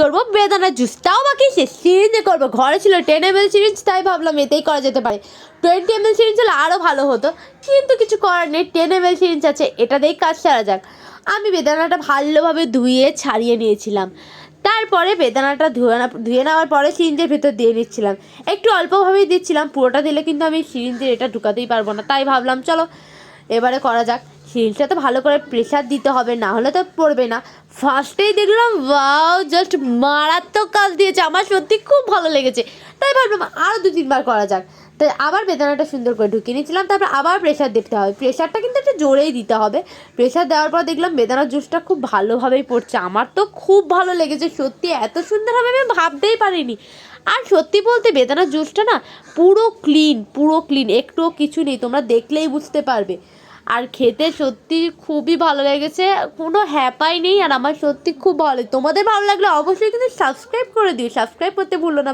করব বেদানা জুস তাও বাকি, সে সিরিঞ্জে করব। ঘরে ছিল টেন এম এল সিরিঞ্জ তাই ভাবলাম এতেই করা যেতে পারে। টোয়েন্টি এম এল সিরিঞ্জ হলে আরও ভালো হতো, কিন্তু কিছু করার নেই টেন এম এল সিরিঞ্জ আছে, এটা দিয়েই কাজ সারা যাক। আমি বেদানাটা ভালোভাবে ধুয়ে ছাড়িয়ে নিয়েছিলাম। তারপরে বেদানাটা ধুয়ে না ধুয়ে নেওয়ার পরে সিরিঞ্জের ভেতর দিয়ে নিচ্ছিলাম একটু অল্পভাবেই দিচ্ছিলাম, পুরোটা দিলে কিন্তু আমি সিরিঞ্জের এটা ঢুকাতেই পারব না, তাই ভাবলাম, চলো এবারে করা যাক। হিলটা তো ভালো করে প্রেশার দিতে হবে, না হলে তো পড়বে না। ফার্স্টেই দেখলাম ওয়াও জাস্ট মারাত্মক কাজ দিয়েছে। আমার সত্যি খুব ভালো লেগেছে। তাই ভাবলাম আরও দু, তিনবার করা যাক। তাই আবার বেদানাটা সুন্দর করে ঢুকিয়ে নিয়েছিলাম, তারপর আবার প্রেশার দিতে হবে। প্রেশারটা কিন্তু একটু জোরেই দিতে হবে। প্রেশার দেওয়ার পর দেখলাম বেদানার জুসটা খুব ভালোভাবেই পড়ছে। আমার তো খুব ভালো লেগেছে, সত্যি এত সুন্দর হবে আমি ভাবতেই পারিনি। আর সত্যি বলতে বেদানার জুসটা না পুরো ক্লিন পুরো ক্লিন একটুও কিছু নেই, তোমরা দেখলেই বুঝতে পারবে। আর খেতে সত্যি খুবই ভালো লেগেছে, কোনো হ্যাপাই নেই, আর আমার সত্যি খুব ভালো তোমাদের ভালো লাগলে অবশ্যই কিন্তু সাবস্ক্রাইব করে দিও সাবস্ক্রাইব করতে ভুলো না